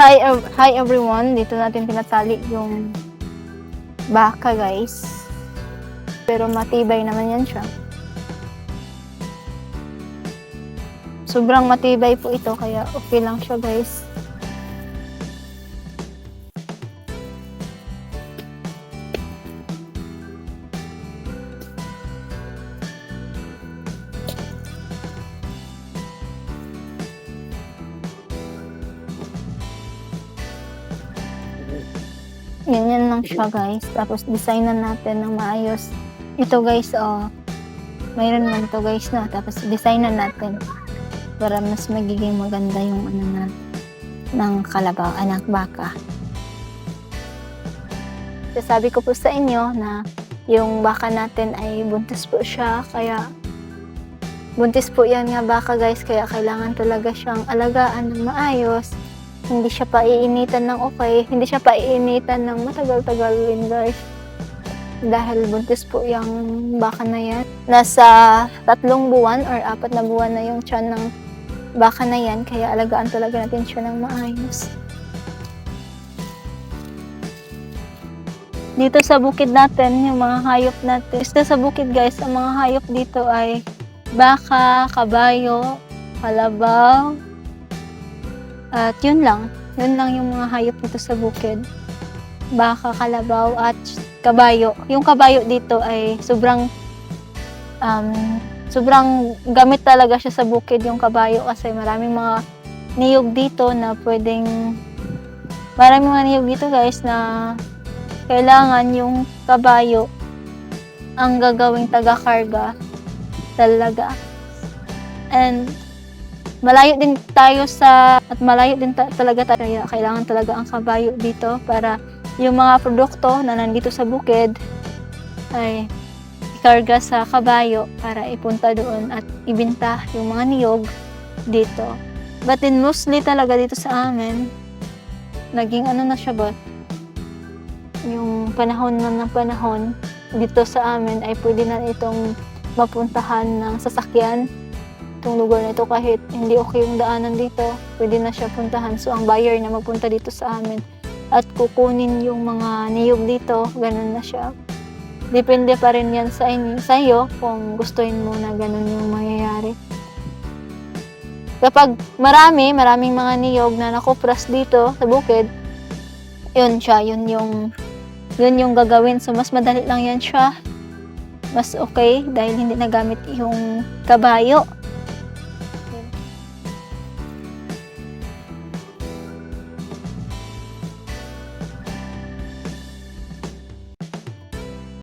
Hi, ev- hi everyone. Dito natin pinatali yung baka, guys. Pero matibay naman yan siya. Sobrang matibay po ito, kaya okay lang siya, guys. Ganyan lang siya, guys. Tapos, designan natin ng maayos. Ito, guys, oh. Mayroon man to guys, na. Tapos, designan natin. Para mas magiging maganda yung ano na ng kalabaw, anak baka. Sasabi ko po sa inyo na yung baka natin ay buntis po siya. Kaya, buntis po yan nga baka, guys. Kaya, kailangan talaga siyang alagaan ng maayos hindi siya paiinitan ng okay, hindi siya paiinitan ng matagal-tagal rin guys. Dahil buntis po yung baka na yan. Nasa tatlong buwan or apat na buwan na yung tiyan ng baka na yan, kaya alagaan talaga natin siya ng maayos. Dito sa bukid natin, yung mga hayop natin. Dito sa bukid guys, ang mga hayop dito ay baka, kabayo, kalabaw, at yun lang. Yun lang yung mga hayop dito sa bukid. Baka, kalabaw, at kabayo. Yung kabayo dito ay sobrang um, sobrang gamit talaga siya sa bukid yung kabayo kasi maraming mga niyog dito na pwedeng maraming mga niyog dito guys na kailangan yung kabayo ang gagawing taga-karga talaga. And malayo din tayo sa at malayo din ta- talaga tayo kaya kailangan talaga ang kabayo dito para yung mga produkto na nandito sa bukid ay ikarga sa kabayo para ipunta doon at ibinta yung mga niyog dito. But then mostly talaga dito sa amin, naging ano na siya ba? Yung panahon na ng panahon dito sa amin ay pwede na itong mapuntahan ng sasakyan itong lugar na ito kahit hindi okay yung daanan dito, pwede na siya puntahan. So, ang buyer na magpunta dito sa amin at kukunin yung mga niyog dito, ganun na siya. Depende pa rin yan sa inyo, sa iyo kung gustuin mo na ganun yung mangyayari. Kapag marami, maraming mga niyog na nakupras dito sa bukid, yun siya, yun yung yun yung gagawin. So, mas madali lang yan siya. Mas okay dahil hindi nagamit yung kabayo